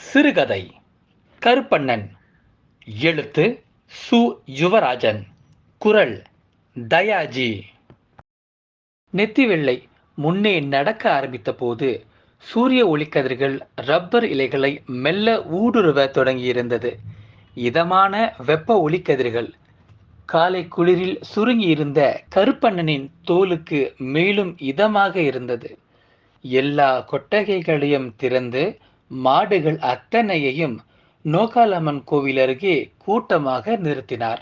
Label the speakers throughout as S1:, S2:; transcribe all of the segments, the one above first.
S1: சிறுகதை. கருப்பண்ணன். எழுத்து சு. யுவராஜன். குரல் தயாஜி. நெத்தி வெள்ளை முன்னே நடக்க ஆரம்பித்த போது சூரிய ஒளிக்கதிர்கள் ரப்பர் இலைகளை மெல்ல ஊடுருவ தொடங்கியிருந்தது. இதமான வெப்ப ஒளிக்கதிர்கள் காலை குளிரில் சுருங்கியிருந்த கருப்பண்ணனின் தோலுக்கு மேலும் இதமாக இருந்தது. எல்லா கொட்டகைகளையும் திறந்து மாடுகள் அத்தனையையும் நோகாலம்மன் கோவில் அருகே கூட்டமாக நிறுத்தினார்.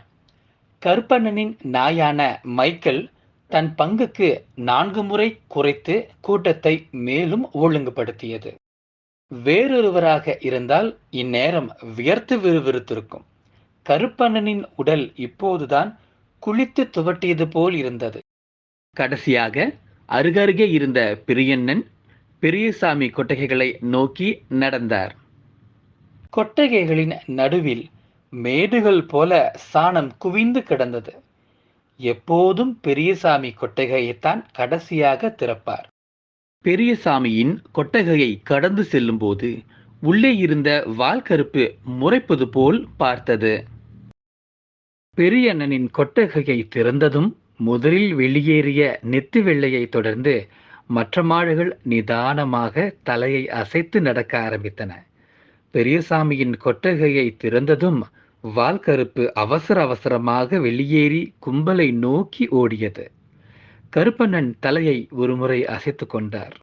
S1: கருப்பண்ணனின் நாயான மைக்கேல் தன் பங்குக்கு நான்கு முறை குறைத்து கூட்டத்தை மேலும் ஒழுங்குபடுத்தியது. வேறொருவராக இருந்தால் இந்நேரம் வியர்த்து விறுவிறுத்திருக்கும். கருப்பண்ணனின் உடல் இப்போதுதான் குளித்து துவட்டியது போல் இருந்தது. கடைசியாக அருகருகே இருந்த பிரியண்ணன் பெரியசாமி கொட்டகைகளை நோக்கி நடந்தார். கொட்டகைகளின் நடுவில் மேடுகள் போல சாணம் குவிந்து கிடந்தது. எப்போதும் பெரியசாமி கொட்டகையைத்தான் கடைசியாக திறப்பார். பெரியசாமியின் கொட்டகையை கடந்து செல்லும்போது உள்ளே இருந்த வால்கருப்பு முறைப்பது போல் பார்த்தது. பெரியண்ணனின் கொட்டகையை திறந்ததும் முதலில் வெளியேறிய நெத்தி வெள்ளையை தொடர்ந்து மற்ற மாடுகள் நிதானமாக தலையை அசைத்து நடக்க ஆரம்பித்தன. பெரியசாமியின் கொட்டகையை திறந்ததும் வால்கருப்பு அவசர அவசரமாக வெளியேறி கும்பலை நோக்கி ஓடியது. கருப்பண்ணன் தலையை ஒருமுறை அசைத்து கொண்டார்.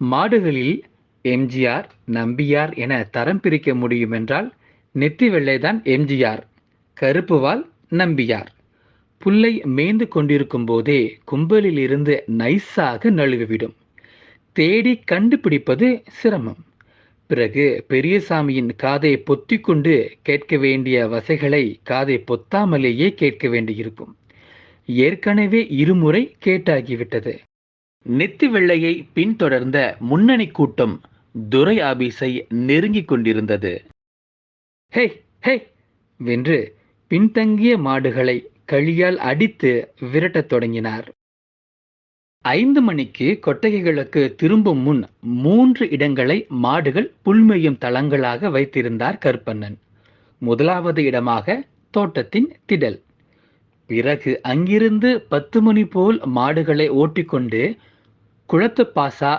S1: மாடுகளில் எம்ஜிஆர் நம்பியார் என தரம் பிரிக்க முடியும் என்றால் நெத்தி வெள்ளைதான் எம்ஜிஆர் கருப்புவால் நம்பியார். புல்லை மேய்ந்து கொண்டிருக்கும் போதே கும்பலில் இருந்து நைஸாக நழுவிவிடும். தேடி கண்டுபிடிப்பது சிரமம். பிறகு பெரியசாமியின் காதை பொத்தி கொண்டு கேட்க வேண்டிய வசைகளை காதை பொத்தாமலேயே கேட்க வேண்டியிருக்கும். ஏற்கனவே இருமுறை கேட்டாகிவிட்டது. நெத்தி வெள்ளையை பின்தொடர்ந்த முன்னணி கூட்டம் துரை ஆபீஸை நெருங்கிக் கொண்டிருந்தது. ஹே ஹே வென்று பின்தங்கிய மாடுகளை கழியால் அடித்து விரட்டத் தொடங்கினார். ஐந்து மணிக்கு கொட்டகைகளுக்கு திரும்பும் முன் மூன்று இடங்களை மாடுகள் புல்மேயும் தளங்களாக வைத்திருந்தார் கருப்பண்ணன். முதலாவது இடமாக தோட்டத்தின் திடல். பிறகு அங்கிருந்து பத்து மணி போல் மாடுகளை ஓட்டிக்கொண்டு குளத்து பாசா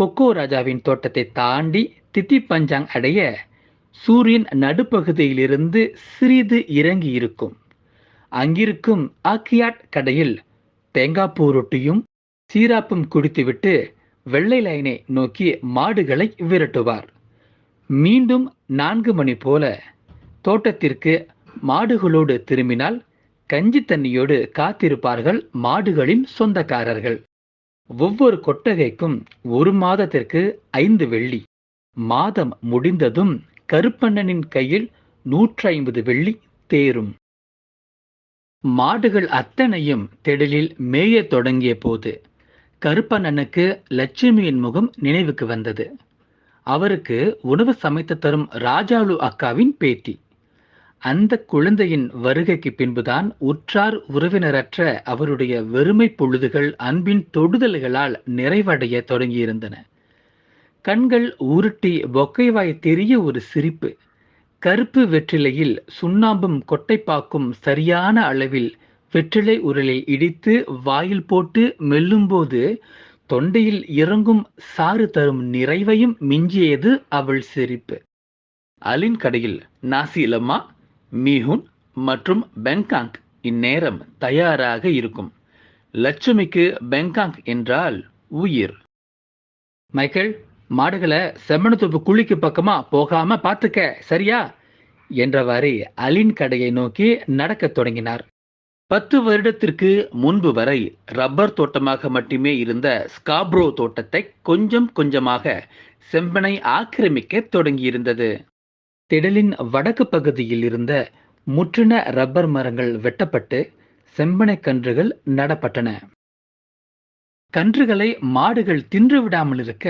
S1: கொக்கோ ராஜாவின் தோட்டத்தை தாண்டி தித்தி பஞ்சாங் அடைய சூரியன் நடுப்பகுதியிலிருந்து சிறிது இறங்கி இருக்கும் அங்கிருக்கும் ஆக்கியாட் கடையில் தேங்காய்ப்பூ ரொட்டியும் சீராப்பும் குடித்துவிட்டு வெள்ளை லைனை நோக்கி மாடுகளை விரட்டுவார். மீண்டும் நான்கு மணி போல தோட்டத்திற்கு மாடுகளோடு திரும்பினால் கஞ்சி தண்ணியோடு காத்திருப்பார்கள் மாடுகளின் சொந்தக்காரர்கள். ஒவ்வொரு கொட்டகைக்கும் ஒரு மாதத்திற்கு ஐந்து வெள்ளி. மாதம் முடிந்ததும் கருப்பண்ணனின் கையில் நூற்றி ஐம்பது வெள்ளி தேரும். மாடுகள் அத்தனையும் திடலில் மேயத் தொடங்கிய போது கருப்பண்ணனுக்கு லட்சுமியின் முகம் நினைவுக்கு வந்தது. அவருக்கு உணவு சமைத்து தரும் ராஜாலு அக்காவின் பேத்தி. அந்த குழந்தையின் வருகைக்கு பின்புதான் உற்றார் உறவினரற்ற அவருடைய வெறுமை பொழுதுகள் அன்பின் தொடுதல்களால் நிறைவடைய தொடங்கியிருந்தன. கண்கள் உருட்டி பொக்கைவாய் தெரிய ஒரு சிரிப்பு. கருப்பு வெற்றிலையில் சுண்ணாம்பும் கொட்டைப்பாக்கும் சரியான அளவில் வெற்றிலை உரலில் இடித்து வாயில் போட்டு மெல்லும்போது தொண்டையில் இறங்கும் சாறு தரும் நிறைவையும் மிஞ்சியது அவள் சிரிப்பு. அலின் கடையில் நாசி லம்மா மீஹுன் மற்றும் பெங்காங் இந்நேரம் தயாராக இருக்கும். லட்சுமிக்கு பெங்காங் என்றால் உயிர். மைக்கேல் மாடுகளை செம்மணத்தோப்பு குழிக்கு பக்கமா போகாம பார்த்துக்க சரியா? என்றவாறே அலின் கடையை நோக்கி நடக்கத் தொடங்கினார். பத்து வருடத்திற்கு முன்பு வரை ரப்பர் தோட்டமாக மட்டுமே இருந்த ஸ்காப்ரோ தோட்டத்தை கொஞ்சம் கொஞ்சமாக செம்பனை ஆக்கிரமிக்க தொடங்கியிருந்தது. திடலின் வடக்கு பகுதியில் இருந்த முற்றின ரப்பர் மரங்கள் வெட்டப்பட்டு செம்பனை கன்றுகள் நடப்பட்டன. கன்றுகளை மாடுகள் தின்று விடாமல் இருக்க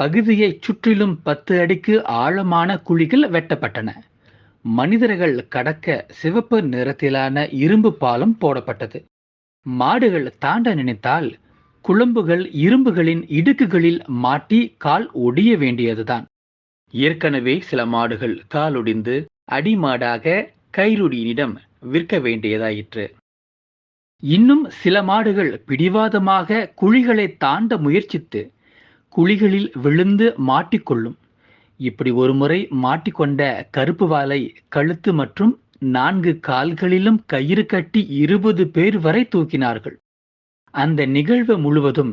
S1: பகுதியை சுற்றிலும் பத்து அடிக்கு ஆழமான குழிகள் வெட்டப்பட்டன. மனிதர்கள் கடக்க சிவப்பு நிறத்திலான இரும்பு பாலம் போடப்பட்டது. மாடுகள் தாண்ட நினைத்தால் குழம்புகள் இரும்புகளின் இடுக்குகளில் மாட்டி கால் ஒடிய வேண்டியதுதான். ஏற்கனவே சில மாடுகள் காலொடிந்து அடிமாடாக கைருடியினிடம் விற்க வேண்டியதாயிற்று. இன்னும் சில மாடுகள் பிடிவாதமாக குழிகளை தாண்ட முயற்சித்து குழிகளில் விழுந்து மாட்டிக்கொள்ளும். இப்படி ஒருமுறை மாட்டிக்கொண்ட கருப்பு வாலை கழுத்து மற்றும் நான்கு கால்களிலும் கயிறு கட்டி இருபது பேர் வரை தூக்கினார்கள். அந்த நிகழ்வு முழுவதும்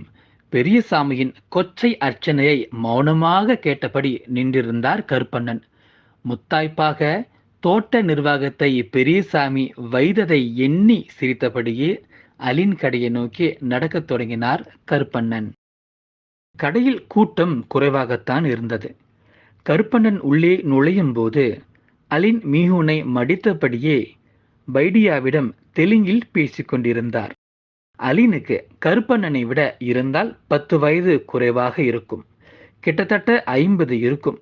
S1: பெரியசாமியின் கொச்சை அர்ச்சனையை மௌனமாக கேட்டபடி நின்றிருந்தார் கருப்பண்ணன். முத்தாய்ப்பாக தோட்ட நிர்வாகத்தை பெரியசாமி வைததை எண்ணி சிரித்தபடியே அலின் கடையை நோக்கி நடக்கத் தொடங்கினார் கருப்பண்ணன். கடையில் கூட்டம் குறைவாகத்தான் இருந்தது. கருப்பண்ணன் உள்ளே நுழையும் போது அலின் மீஹூனை மடித்தபடியே பைடியாவிடம் தெலுங்கில் பேசிக்கொண்டிருந்தார் அலினுக்கு கருப்பண்ணனை விட இருந்தால் பத்து வயது குறைவாக இருக்கும். கிட்டத்தட்ட ஐம்பது இருக்கும்.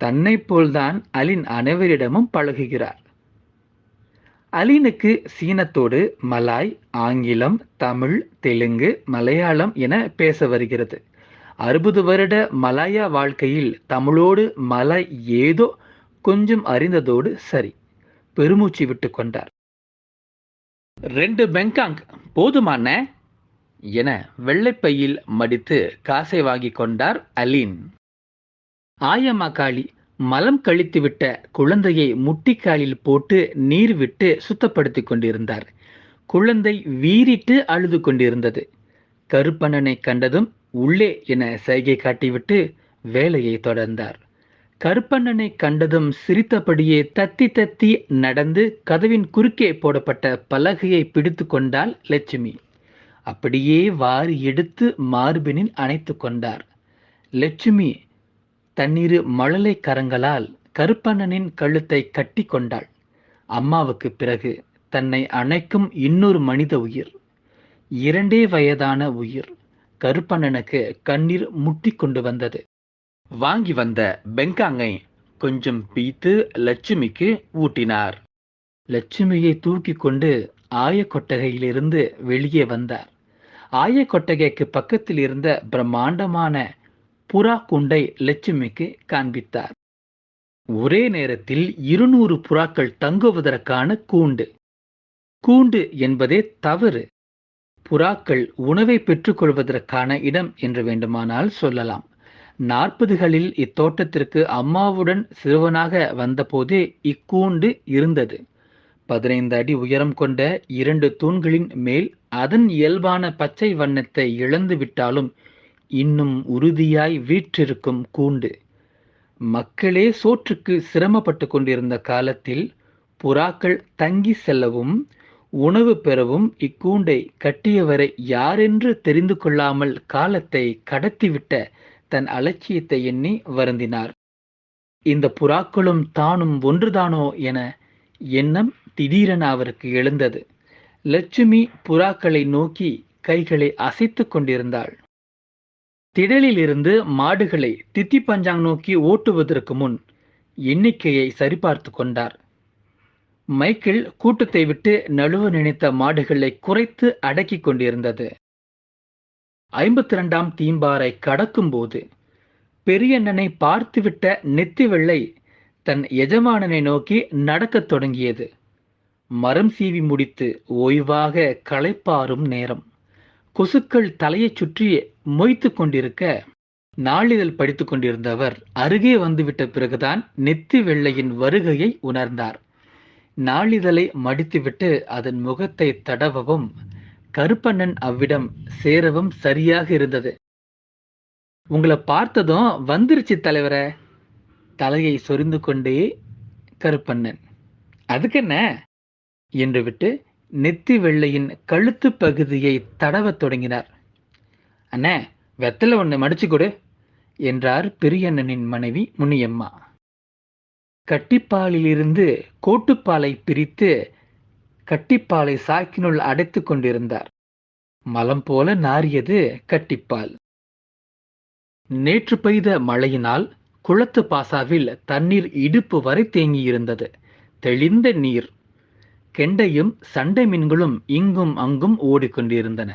S1: தன்னை போல்தான் அலின் அனைவரிடமும் பழகுகிறார். அலினுக்கு சீனத்தோடு மலாய் ஆங்கிலம் தமிழ் தெலுங்கு மலையாளம் என பேச வருகிறது. அறுபது வருட மலாயா வாழ்க்கையில் தமிழோடு மலை ஏதோ கொஞ்சம் அறிந்ததோடு சரி. பெருமூச்சு விட்டு கொண்டார். ரெண்டு பெங்காங் போதுமான என வெள்ளைப்பையில் மடித்து காசை வாங்கி கொண்டார் அலீன். ஆயம்மா காளி மலம் கழித்துவிட்ட குழந்தையை முட்டிக்காலில் போட்டு நீர் விட்டு சுத்தப்படுத்திக் கொண்டிருந்தார். குழந்தை வீறிட்டு அழுது கொண்டிருந்தது. கருப்பண்ணனை கண்டதும் உள்ளே என சைகை காட்டிவிட்டு வேலையை தொடர்ந்தார். கருப்பண்ணனை கண்டதும் சிரித்தபடியே தத்தி தத்தி நடந்து கதவின் குறுக்கே போடப்பட்ட பலகையை பிடித்து கொண்டாள் லட்சுமி. அப்படியே வாரி எடுத்து மார்பினில் அணைத்து கொண்டார். லட்சுமி தன்னிரு மழலை கரங்களால் கருப்பண்ணனின் கழுத்தை கட்டி கொண்டாள். அம்மாவுக்கு பிறகு தன்னை அணைக்கும் இன்னொரு மனித உயிர். இரண்டே வயதான உயிர். கருப்பண்ணனுக்கு கண்ணீர் முட்டி கொண்டு வந்தது. வாங்கி வந்த பெங்காங்கை கொஞ்சம் பீத்து லட்சுமிக்கு ஊட்டினார். லட்சுமியை தூக்கி கொண்டு ஆய கொட்டகையிலிருந்து வெளியே வந்தார். ஆய கொட்டகைக்கு பக்கத்தில் இருந்த பிரம்மாண்டமான புறா குண்டை லட்சுமிக்கு காண்பித்தார். ஒரே நேரத்தில் இருநூறு புறாக்கள் தங்குவதற்கான கூண்டு. கூண்டு என்பதே தவறு. புறாக்கள் உணவை பெற்றுக்கொள்வதற்கான இடம் என்று வேண்டுமானால் சொல்லலாம். நாற்பதுகளில் இத்தோட்டத்திற்கு அம்மாவுடன் சிறுவனாக வந்தபோதே இக்கூண்டு இருந்தது. பதினைந்து அடி உயரம் கொண்ட இரண்டு தூண்களின் மேல் அதன் இயல்பான பச்சை வண்ணத்தை இழந்து விட்டாலும் இன்னும் உறுதியாய் வீற்றிருக்கும் கூண்டு. மக்களே சோற்றுக்கு சிரமப்பட்டு கொண்டிருந்த காலத்தில் புறாக்கள் தங்கி செல்லவும் உணவு பெறவும் இக்கூண்டை கட்டியவரை யாரென்று தெரிந்து கொள்ளாமல் காலத்தை கடத்திவிட்ட தன் அலட்சியத்தை எண்ணி வருந்தினார். இந்த புறாக்களும் தானும் ஒன்றுதானோ என எண்ணம் திடீரென அவருக்கு எழுந்தது. லட்சுமி புறாக்களை நோக்கி கைகளை அசைத்துக் கொண்டிருந்தாள். திடலிலிருந்து மாடுகளை தித்தி பஞ்சாங் நோக்கி ஓட்டுவதற்கு முன் எண்ணிக்கையை சரிபார்த்து கொண்டார். மைக்கேல் கூட்டத்தை விட்டு நழுவ நினைத்த மாடுகளை குறைத்து அடக்கிக் கொண்டிருந்தது. ஐம்பத்தி இரண்டாம் தீம்பாரை கடக்கும்போது பெரியண்ணனை பார்த்துவிட்ட நெத்தி வெள்ளை தன் எஜமானனை நோக்கி நடக்கத் தொடங்கியது. மரம் சீவி முடித்து ஓய்வாக களைப்பாரும் நேரம். கொசுக்கள் தலையைச் சுற்றி மொய்த்து கொண்டிருக்க நாளிதழ் படித்துக் கொண்டிருந்தவர் அருகே வந்துவிட்ட பிறகுதான் நெத்தி வெள்ளையின் வருகையை உணர்ந்தார். நாளிதழை மடித்துவிட்டு அதன் முகத்தை தடவவும் கருப்பண்ணன் அவ்விடம் சேரவும் சரியாக இருந்தது. உங்களை பார்த்ததும் வந்துருச்சு தலைவரே. தலையை சொரிந்து கொண்டே கருப்பண்ணன் அதுக்கு என்ன என்று விட்டு நெத்தி வெள்ளையின் கழுத்து பகுதியை தடவத் தொடங்கினார். அண்ணே வெத்தலை ஒன்று மடிச்சு கொடு என்றார் பெரியண்ணனின் மனைவி முனியம்மா. கட்டிப்பாலிலிருந்து கோட்டுப்பாலை பிரித்து கட்டிப்பாலை சாக்கினுள் அடைத்து கொண்டிருந்தார். மலம் போல நாரியது கட்டிப்பால். நேற்று பெய்த மழையினால் குளத்து பாசாவில் தண்ணீர் இடுப்பு வரை தேங்கியிருந்தது. தெளிந்த நீர். கெண்டையும் சண்டை மீன்களும் இங்கும் அங்கும் ஓடிக்கொண்டிருந்தன.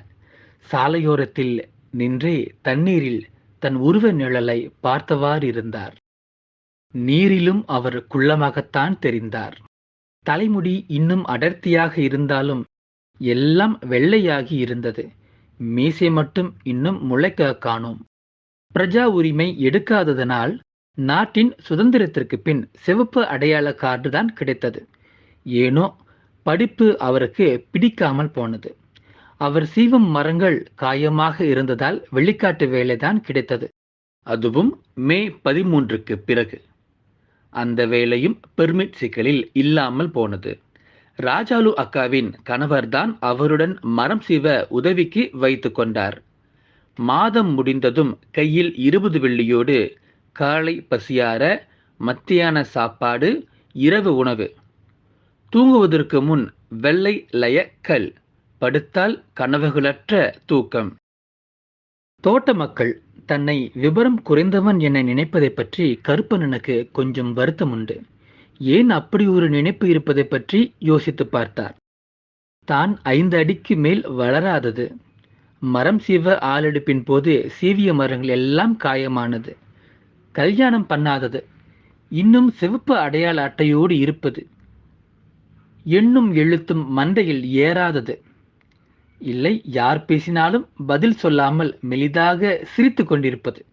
S1: சாலையோரத்தில் நின்றே தண்ணீரில் தன் உருவ நிழலை பார்த்தவாறு இருந்தார் நீரிலும் அவர் குள்ளமாகத்தான் தெரிந்தார். தலைமுடி இன்னும் அடர்த்தியாக இருந்தாலும் எல்லாம் வெள்ளையாகி இருந்தது. மீசை மட்டும் இன்னும் முளைக்க காணோம். பிரஜா உரிமை எடுக்காததனால் நாட்டின் சுதந்திரத்திற்கு பின் சிவப்பு அடையாள கார்டு தான் கிடைத்தது. ஏனோ படிப்பு அவருக்கு பிடிக்காமல் போனது. அவர் சீவம் மரங்கள் காயமாக இருந்ததால் வெளிக்காட்டு வேலைதான் கிடைத்தது. அதுவும் மே பதிமூன்றுக்கு பிறகு. அந்த வேலையும் பெர்மிட் சிக்கலில் இல்லாமல் போனது. ராஜாலு அக்காவின் கணவர்தான் அவருடன் மரம் சீவ உதவிக்கு வைத்து கொண்டார். மாதம் முடிந்ததும் கையில் இருபது வெள்ளியோடு காலை பசியார மத்தியான சாப்பாடு இரவு உணவு. தூங்குவதற்கு முன் வெள்ளை லய கல் படுத்தால் கனவுகளற்ற தூக்கம். தோட்ட மக்கள் தன்னை விபரம் குறைந்தவன் என நினைப்பதை பற்றி கருப்பனனுக்கு கொஞ்சம் வருத்தம் உண்டு. ஏன் அப்படி ஒரு நினைப்பு இருப்பதை பற்றி யோசித்து பார்த்தார். தான் ஐந்து அடிக்கு மேல் வளராதது. மரம் சீவ ஆளெடுப்பின் போது சீவிய மரங்கள் எல்லாம் காயமானது. கல்யாணம் பண்ணாதது. இன்னும் சிவப்பு அடையாள அட்டையோடு இருப்பது. எண்ணும் எழுத்தும் மண்டையில் ஏறாதது. இல்லை யார் பேசினாலும் பதில் சொல்லாமல் மெலிதாக சிரித்து கொண்டிருப்பது.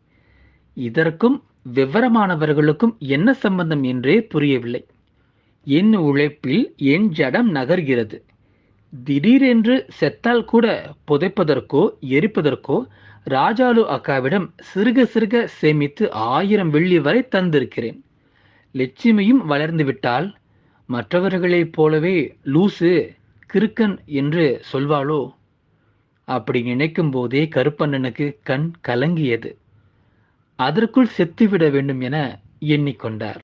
S1: இதற்கும் விவரமானவர்களுக்கும் என்ன சம்பந்தம் என்றே புரியவில்லை. என் உழைப்பில் என் ஜடம் நகர்கிறது. திடீரென்று செத்தால் கூட புதைப்பதற்கோ எரிப்பதற்கோ ராஜாலு அக்காவிடம் சிறுக சிறுக சேமித்து ஆயிரம் வெள்ளி வரை தந்திருக்கிறேன். லட்சுமியும் வளர்ந்து விட்டால் மற்றவர்களைப் போலவே லூசு கிறுக்கன் என்று சொல்வாளோ? அப்படி நினைக்கும் போதே கருப்பண்ணனுக்கு கண் கலங்கியது. அதற்குள் செத்துவிட வேண்டும் என எண்ணிக்கொண்டார்.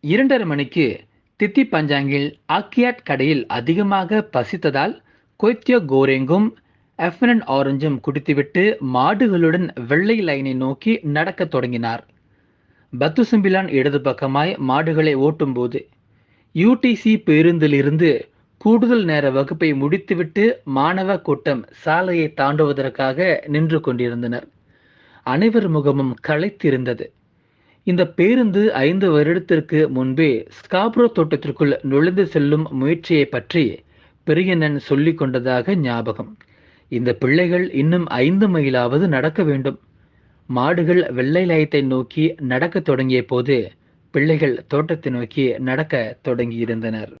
S1: இரண்டரை மணிக்கு தித்தி பஞ்சாங்கில் ஆக்கியாட் கடையில் அதிகமாக பசித்ததால் கொய்த்தியோ கோரேங்கும் எஃபனன் ஆரஞ்சும் குடித்துவிட்டு மாடுகளுடன் வெள்ளை லைனை நோக்கி நடக்கத் தொடங்கினார். பத்துசும்பிலான் இடது பக்கமாய் மாடுகளை ஓட்டும்போது யூடிசி பேருந்திலிருந்து கூடுதல் நேர வகுப்பை முடித்துவிட்டு மாணவ கூட்டம் சாலையை தாண்டுவதற்காக நின்று கொண்டிருந்தனர். அனைவர் முகமும் களைத்திருந்தது. இந்த பேருந்து ஐந்து வருடத்திற்கு முன்பே ஸ்காப்ரோ தோட்டத்திற்குள் நுழைந்து செல்லும் முயற்சியை பற்றி பெரியண்ணன் சொல்லிக் கொண்டதாக ஞாபகம். இந்த பிள்ளைகள் இன்னும் ஐந்து மைலாவது நடக்க வேண்டும். மாடுகள் வெள்ளை லயத்தை நோக்கி நடக்கத் தொடங்கிய போது பிள்ளைகள் தோட்டத்தை நோக்கி நடக்க தொடங்கியிருந்தனர்.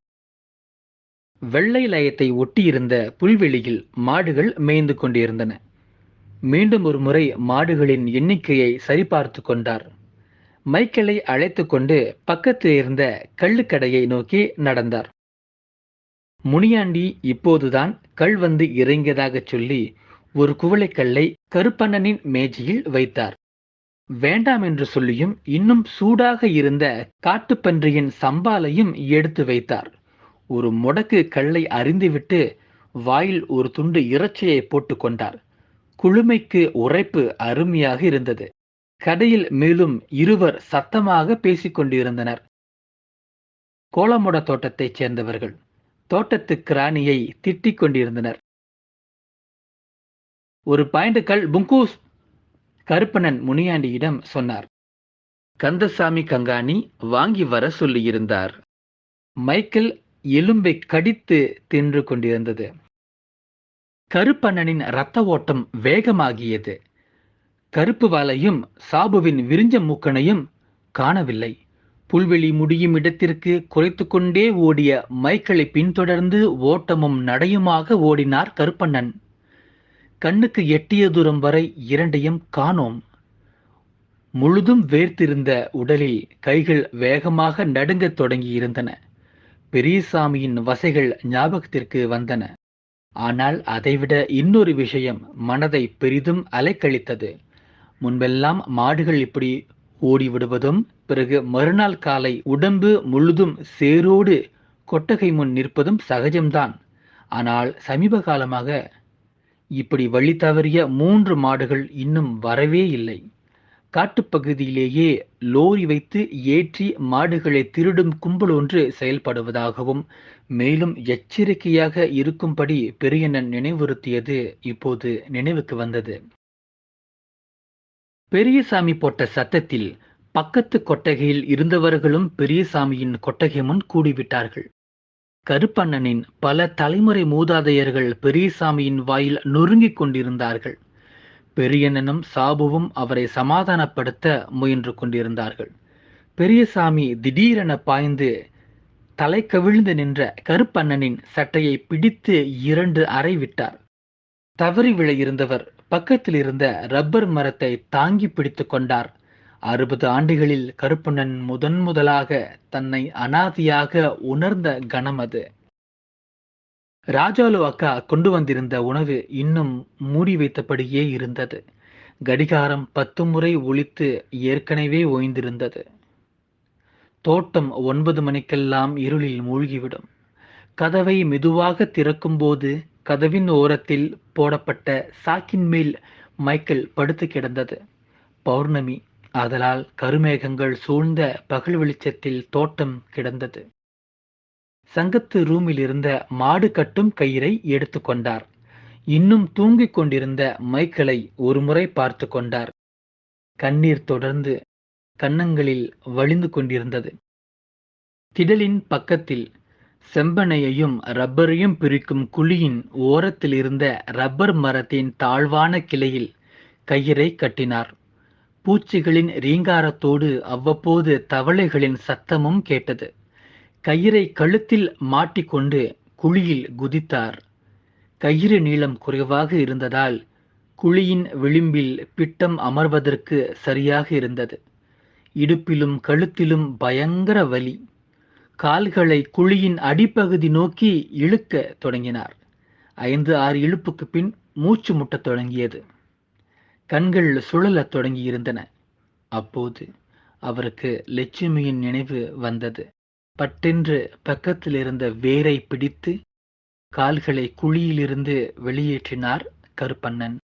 S1: வெள்ளை லயத்தை ஒட்டியிருந்த புல்வெளியில் மாடுகள் மேய்ந்து கொண்டிருந்தன. மீண்டும் ஒரு முறை மாடுகளின் எண்ணிக்கையை சரிபார்த்து கொண்டார். மைக்கேலை அழைத்து கொண்டு பக்கத்தில் இருந்த கள்ளுக்கடையை நோக்கி நடந்தார். முனியாண்டி இப்போதுதான் கள் வந்து இறங்கியதாகச் சொல்லி ஒரு குவளைக்கல்லை கருப்பண்ணனின் மேஜையில் வைத்தார். வேண்டாம் என்று சொல்லியும் இன்னும் சூடாக இருந்த காட்டுப்பன்றியின் சம்பாலையும் எடுத்து வைத்தார். ஒரு முடக்கு கல்லை அறிந்துவிட்டு வாயில் ஒரு துண்டு இறைச்சியை போட்டு கொண்டார். குளுமைக்கு உரைப்பு அருமையாக இருந்தது. கடையில் மேலும் இருவர் சத்தமாக பேசிக்கொண்டிருந்தனர் கோலமுட தோட்டத்தைச் சேர்ந்தவர்கள் தோட்டத்து கிராணியை திட்டிக் கொண்டிருந்தனர். ஒரு பாயிண்டுகள் புங்கூஸ் கருப்பணன் முனியாண்டியிடம் சொன்னார். கந்தசாமி கங்காணி வாங்கி வர சொல்லியிருந்தார். மைக்கேல் எலும்பை கடித்து தின்று கொண்டிருந்தது. கருப்பண்ணனின் இரத்த ஓட்டம் வேகமாகியது. கருப்பு வாலையும் சாபுவின் விரிஞ்ச மூக்கனையும் காணவில்லை. புல்வெளி முடியும் இடத்திற்கு குறைத்து கொண்டே ஓடிய மைக்கேலை பின்தொடர்ந்து ஓட்டமும் நடையுமாக ஓடினார் கருப்பண்ணன். கண்ணுக்கு எட்டிய தூரம் வரை இரண்டையும் காணோம். முழுதும் வேர்த்திருந்த உடலில் கைகள் வேகமாக நடுங்கத் தொடங்கியிருந்தன. பெரியசாமியின் வசைகள் ஞாபகத்திற்கு வந்தன. ஆனால் அதைவிட இன்னொரு விஷயம் மனதை பெரிதும் அலைக்கழித்தது. முன்பெல்லாம் மாடுகள் இப்படி ஓடிவிடுவதும் பிறகு மறுநாள் காலை உடம்பு முழுதும் சேரோடு கொட்டகை முன் நிற்பதும் சகஜம்தான். ஆனால் சமீப காலமாக இப்படி வழி தவறிய மூன்று மாடுகள் இன்னும் வரவே இல்லை. காட்டுப்பகுதியிலேயே லோரி வைத்து ஏற்றி மாடுகளை திருடும் கும்பல் ஒன்று செயல்படுவதாகவும் மேலும் எச்சரிக்கையாக இருக்கும்படி பெரியண்ணன் நினைவுறுத்தியது இப்போது நினைவுக்கு வந்தது. பெரியசாமி போட்ட சத்தத்தில் பக்கத்து கொட்டகையில் இருந்தவர்களும் பெரியசாமியின் கொட்டகை முன் கூடிவிட்டார்கள். கருப்பண்ணனின் பல தலைமுறை மூதாதையர்கள் பெரியசாமியின் வாயில் நொறுங்கிக் கொண்டிருந்தார்கள். பெரியண்ணனும் சாபுவும் அவரை சமாதானப்படுத்த முயன்று கொண்டிருந்தார்கள். பெரியசாமி திடீரென பாய்ந்து தலை கவிழ்ந்து நின்ற கருப்பண்ணனின் சட்டையை பிடித்து இரண்டு அறை விட்டார். தவறி விழ இருந்தவர் பக்கத்தில் இருந்த ரப்பர் மரத்தை தாங்கி பிடித்து கொண்டார். அறுபது ஆண்டுகளில் கருப்பண்ணன் முதன் முதலாக தன்னை அனாதியாக உணர்ந்த கணம் அது. ராஜாலு அக்கா கொண்டு வந்திருந்த உணவு இன்னும் மூடி வைத்தபடியே இருந்தது. கடிகாரம் பத்து முறை ஒழித்து ஏற்கனவே ஓய்ந்திருந்தது. தோட்டம் ஒன்பது மணிக்கெல்லாம் இருளில் மூழ்கிவிடும். கதவை மெதுவாக திறக்கும்போது கதவின் ஓரத்தில் போடப்பட்ட சாக்கின் மேல் மைக்கேல் படுத்து கிடந்தது. பௌர்ணமி ஆதலால் கருமேகங்கள் சூழ்ந்த பகல் வெளிச்சத்தில் தோட்டம் கிடந்தது. சங்கத்து ரூமில் இருந்த மாடு கட்டும் கயிறை எடுத்துக்கொண்டார் இன்னும் தூங்கிக் கொண்டிருந்த மைக்கேலை ஒருமுறை பார்த்து கொண்டார். கண்ணீர் தொடர்ந்து கன்னங்களில் வழிந்து கொண்டிருந்தது. திடலின் பக்கத்தில் செம்பனையையும் ரப்பரையும் பிரிக்கும் குழியின் ஓரத்தில் இருந்த ரப்பர் மரத்தின் தாழ்வான கிளையில் கயிறை கட்டினார். பூச்சிகளின் ரீங்காரத்தோடு அவ்வப்போது தவளைகளின் சத்தமும் கேட்டது. கயிறை கழுத்தில் மாட்டிக்கொண்டு குழியில் குதித்தார். கயிறு நீளம் குறைவாக இருந்ததால் குழியின் விளிம்பில் பிட்டம் அமர்வதற்கு சரியாக இருந்தது. இடுப்பிலும் கழுத்திலும் பயங்கர வலி. கால்களை குழியின் அடிப்பகுதி நோக்கி இழுக்க தொடங்கினார். ஐந்து ஆறு இழுப்புக்கு பின் மூச்சு முட்டத் தொடங்கியது. கண்கள் சுழலத் தொடங்கியிருந்தன. அப்போது அவருக்கு லட்சுமியின் நினைவு வந்தது. பட்டென்று பக்கத்திலிருந்த வேரை பிடித்து கால்களை குழியிலிருந்து வெளியேற்றினார் கருப்பண்ணன்.